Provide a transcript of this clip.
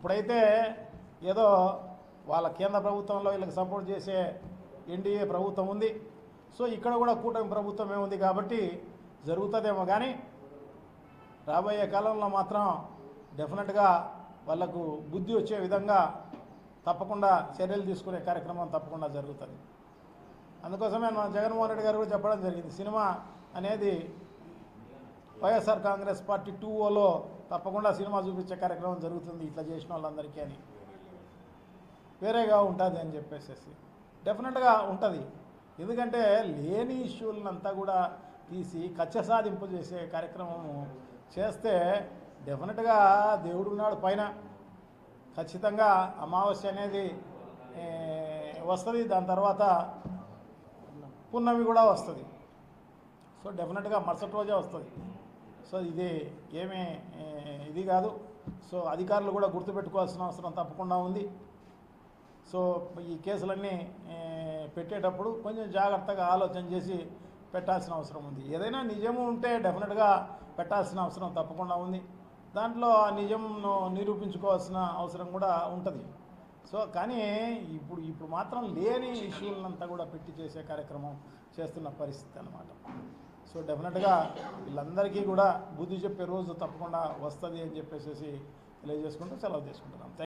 ఇప్పుడైతే ఏదో వాళ్ళ కేంద్ర ప్రభుత్వంలో వీళ్ళకి సపోర్ట్ చేసే ఎన్డీఏ ప్రభుత్వం ఉంది. సో ఇక్కడ కూడా కూటమి ప్రభుత్వమే ఉంది కాబట్టి జరుగుతుందేమో కానీ రాబోయే కాలంలో మాత్రం డెఫినెట్గా వాళ్ళకు బుద్ధి వచ్చే విధంగా తప్పకుండా చర్యలు తీసుకునే కార్యక్రమం తప్పకుండా జరుగుతుంది. అందుకోసమే మన జగన్మోహన్ రెడ్డి గారు కూడా చెప్పడం జరిగింది. సినిమా అనేది వైఎస్ఆర్ కాంగ్రెస్ పార్టీ టూ ఓలో తప్పకుండా సినిమా చూపించే కార్యక్రమం జరుగుతుంది ఇట్లా చేసిన వాళ్ళందరికీ అని. వేరేగా ఉంటుంది అని చెప్పేసేసి. డెఫినెట్గా ఉంటుంది. ఎందుకంటే లేని ఇష్యూలనంతా కూడా తీసి కచ్చ సాధింపు చేసే కార్యక్రమము చేస్తే డెఫినెట్గా దేవుడు ఉన్నాడు పైన. ఖచ్చితంగా అమావాస్య అనేది వస్తుంది దాని తర్వాత పున్నమి కూడా వస్తుంది. సో డెఫినెట్గా మరుసటి రోజే వస్తుంది. సో ఇది ఏమీ ఇది కాదు. సో అధికారులు కూడా గుర్తుపెట్టుకోవాల్సిన అవసరం తప్పకుండా ఉంది. సో ఈ కేసులన్నీ పెట్టేటప్పుడు కొంచెం జాగ్రత్తగా ఆలోచన చేసి పెట్టాల్సిన అవసరం ఉంది. ఏదైనా నిజము ఉంటే డెఫినెట్గా పెట్టాల్సిన అవసరం తప్పకుండా ఉంది. దాంట్లో ఆ నిజంను నిరూపించుకోవాల్సిన అవసరం కూడా ఉంటుంది. సో కానీ ఇప్పుడు ఇప్పుడు మాత్రం లేని ఇష్యూలంతా కూడా పెట్టి చేసే కార్యక్రమం చేస్తున్న పరిస్థితి అన్నమాట. సో డెఫినెట్గా వీళ్ళందరికీ కూడా బుద్ధి చెప్పే రోజు తప్పకుండా వస్తుంది అని చెప్పేసి తెలియజేసుకుంటూ సెలవు తీసుకుంటున్నాం.